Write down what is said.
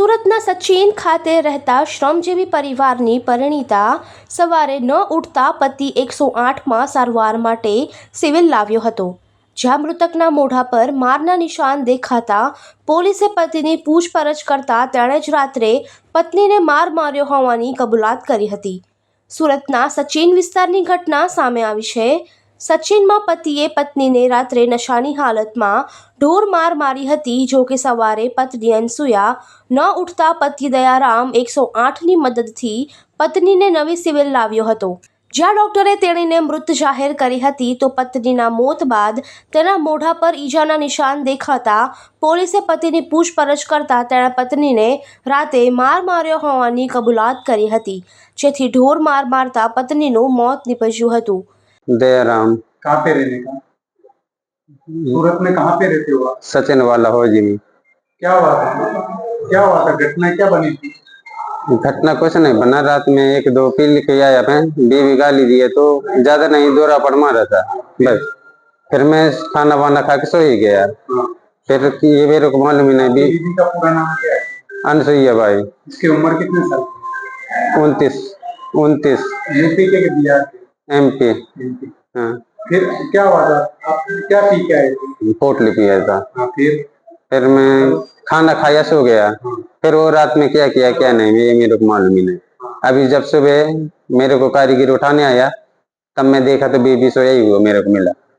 સુરતના સચિન ખાતે રહેતા શ્રમજીવી પરિવારની પરિણીતા સવારે ન ઉઠતા પતિ એકસો આઠમાં સારવાર માટે સિવિલ લાવ્યો હતો. જ્યાં મૃતકના મોઢા પર મારના નિશાન દેખાતા પોલીસે પતિની પૂછપરછ કરતા તેણે જ રાત્રે પત્નીને માર માર્યો હોવાની કબૂલાત કરી હતી. સુરતના સચિન વિસ્તારની ઘટના સામે આવી છે. સચિનમાં પતિએ પત્નીને રાત્રે નશાની હાલતમાં ઢોર માર મારી હતી, જો કે સવારે પત્ની અનસુયા ન ઉઠતા પતિ દયારામ એકસો આઠની મદદથી પત્નીને નવી સિવિલ લાવ્યો હતો. જ્યાં ડોક્ટરે તેણીને મૃત જાહેર કરી હતી, તો પત્નીના મોત બાદ તેના મોઢા પર ઈજાના નિશાન દેખાતા પોલીસે પતિની પૂછપરછ કરતા તેણે પત્નીને રાતે માર માર્યો હોવાની કબૂલાત કરી હતી, જેથી ઢોર માર મારતા પત્નીનું મોત નીપજ્યું હતું. दयाराम। कहाँ पे रहने का? सूरत में कहाँ पे रहते हो आप? सचिन वाला हौजी में क्या हुआ था? क्या हुआ था? घटना क्या बनी थी? घटना कुछ नहीं बना। रात में एक दो पी के आया मैं बीवी गाली दिए तो ज़्यादा नहीं दौरा पड़ मारा था। बस। फिर मैं खाना वाना खा के सो ही गया। हाँ। फिर ये मेरे को मालूम ही नहीं भी बीवी का पूरा नाम क्या है? अनसुईया भाई। इसकी उम्र कितने साल? उनतीस। उनतीस। यूपी के कि बिहार एम पी के MP? हाँ फिर क्या हुआ था आप क्या पी के आए थे पोटली पिया था हाँ फिर फिर मैं खाना खाया सो गया हाँ। फिर वो रात में क्या किया क्या नहीं ये मेरे को मालूम ही नहीं अभी जब सुबह मेरे को कारीगर उठाने आया तब मैं देखा तो बीबी सोया ही हुआ मेरे को मिला